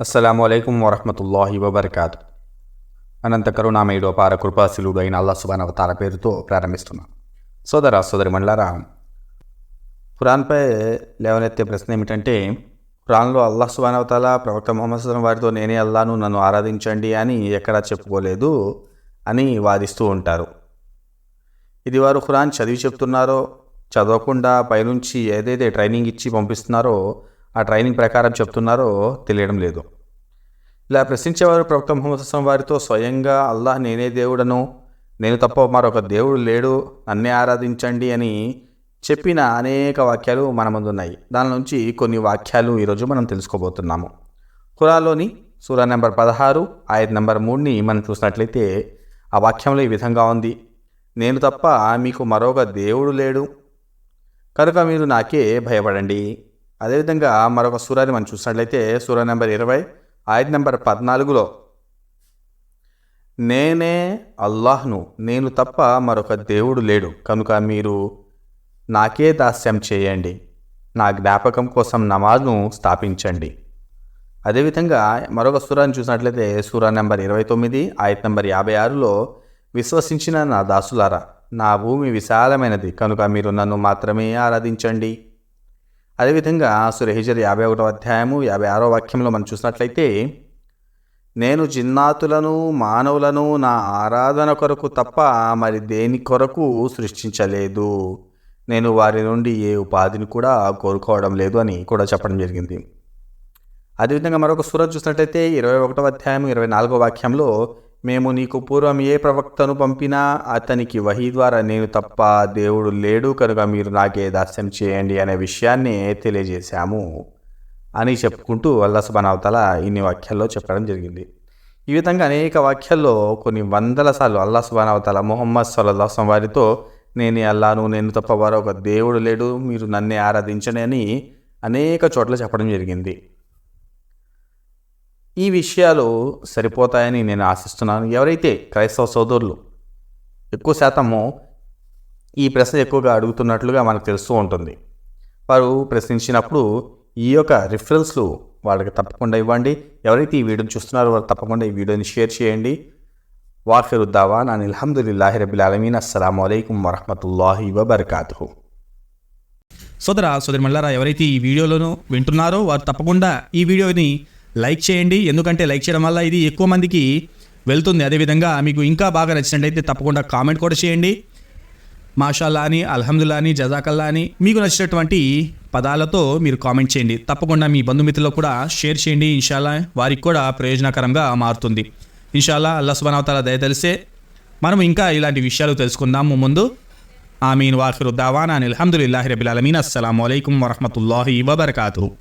అస్సలం అయికం వరహమతుల్లాహి వబర్కాతు. అనంత కరుణామయుడు అపార కృపాశిలుడు అయిన అల్లా సుబాన్ అవతార పేరుతో ప్రారంభిస్తున్నాను సోదర సోదరి మండలారా ఖురాన్పై లేవనెత్తే ప్రశ్న ఏమిటంటే ఖురాన్లో అల్లా సుబాన్ అవతాల ప్రవక్త మొహమ్మద్ సుల్లం వారితో నేనే అల్లాను నన్ను ఆరాధించండి అని ఎక్కడా చెప్పుకోలేదు అని వాదిస్తూ ఉంటారు. ఇది వారు ఖురాన్ చదివి చెప్తున్నారో చదవకుండా పైనుంచి ఏదైతే ట్రైనింగ్ ఇచ్చి పంపిస్తున్నారో ఆ ట్రైనింగ్ ప్రకారం చెప్తున్నారో తెలియడం లేదు. ఇలా ప్రశ్నించేవారు ప్రవక్త ముహమ్మద్ వారితో స్వయంగా అల్లాహ్ నేనే దేవుడను నేను తప్ప మరొక దేవుడు లేడు నన్నే ఆరాధించండి అని చెప్పిన అనేక వాక్యాలు మన ముందు ఉన్నాయి దాని నుంచి కొన్ని వాక్యాలు ఈరోజు మనం తెలుసుకోబోతున్నాము. ఖురాలోని సూరా నెంబర్ పదహారు ఆయత నెంబర్ మూడుని మనం చూసినట్లయితే ఆ వాక్యంలో ఈ విధంగా ఉంది. నేను తప్ప మీకు మరొక దేవుడు లేడు. కనుక మీరు నాకే భయపడండి. అదేవిధంగా మరొక సూరాని మనం చూసినట్లయితే సూర నెంబర్ ఇరవై ఆయత నెంబర్ పద్నాలుగులో నేనే అల్లాహ్ను నేను తప్ప మరొక దేవుడు లేడు. కనుక మీరు నాకే దాస్యం చేయండి. నా జ్ఞాపకం కోసం నమాజ్ను స్థాపించండి. అదేవిధంగా మరొక సూరాన్ని చూసినట్లయితే సూరా నెంబర్ ఇరవై తొమ్మిది ఆయత నెంబర్ యాభై ఆరులో విశ్వసించిన నా దాసులారా నా భూమి విశాలమైనది. కనుక మీరు నన్ను మాత్రమే ఆరాధించండి. అదేవిధంగా సురహిజర్ యాభై ఒకటో అధ్యాయము యాభై ఆరో వాక్యంలో మనం చూసినట్లయితే నేను జిన్నాతులను మానవులను నా ఆరాధన కొరకు తప్ప మరి దేని కొరకు సృష్టించలేదు. నేను వారి నుండి ఏ ఉపాధిని కూడా కోరుకోవడం లేదు అని కూడా చెప్పడం జరిగింది. అదేవిధంగా మరొక సూరత్ చూసినట్లయితే ఇరవై ఒకటో అధ్యాయం ఇరవై నాలుగో వాక్యంలో మేము నీకు పూర్వం ఏ ప్రవక్తను పంపినా అతనికి వహీ ద్వారా నేను తప్ప దేవుడు లేడు కనుక మీరు నాకే దాస్యం చేయండి అనే విషయాన్ని తెలియజేశాము అని చెప్పుకుంటూ అల్లా ఇన్ని వాక్యాల్లో చెప్పడం జరిగింది. ఈ విధంగా అనేక వాక్యాల్లో కొన్ని వందల సార్లు అల్లా సుబానవతల మొహమ్మద్ సల్లాహం వారితో నేను అల్లాను నేను తప్ప ఒక దేవుడు లేడు మీరు నన్నే ఆరాధించని అని అనేక చోట్ల చెప్పడం జరిగింది. ఈ విషయాలు సరిపోతాయని నేను ఆశిస్తున్నాను. ఎవరైతే క్రైస్తవ సోదరులు ఎక్కువ శాతము ఈ ప్రశ్న ఎక్కువగా అడుగుతున్నట్లుగా మనకు తెలుస్తూ ఉంటుంది. వారు ప్రశ్నించినప్పుడు ఈ యొక్క రిఫరెన్స్లు వాళ్ళకి తప్పకుండా ఇవ్వండి. ఎవరైతే ఈ వీడియోని చూస్తున్నారో వారు తప్పకుండా ఈ వీడియోని షేర్ చేయండి. వాఫిరుద్దావా నా అల్హమ్దుల్లాహి రబిల్ అలమీన్ అస్సలం అయికం వరహమతుల్లాహి వబర్కాతు సోదరా సోదరి మల్లారా ఎవరైతే ఈ వీడియోలను వింటున్నారో వారు తప్పకుండా ఈ వీడియోని లైక్ చేయండి. ఎందుకంటే లైక్ చేయడం వల్ల ఇది ఎక్కువ మందికి వెళ్తుంది. అదేవిధంగా మీకు ఇంకా బాగా నచ్చినట్టయితే తప్పకుండా కామెంట్ కూడా చేయండి. మాషాల్లా అని అల్హమ్దుల్లా అని జజాకల్లా అని మీకు నచ్చినటువంటి పదాలతో మీరు కామెంట్ చేయండి. తప్పకుండా మీ బంధుమిత్రులకు కూడా షేర్ చేయండి. ఇన్షాల్లా వారికి కూడా ప్రయోజనకరంగా మారుతుంది. ఇన్షాల్లా అల్లా సుబానవతాల దయ తెలిసే మనం ఇంకా ఇలాంటి విషయాలు తెలుసుకుందాము ముందు. ఆమీన్. వాఖిరు దావానా అల్హమ్దుల్లాహి రబిల్ అలమీన్ అస్సలం అయికం వరహమతుల్లాహి వబర్కాతు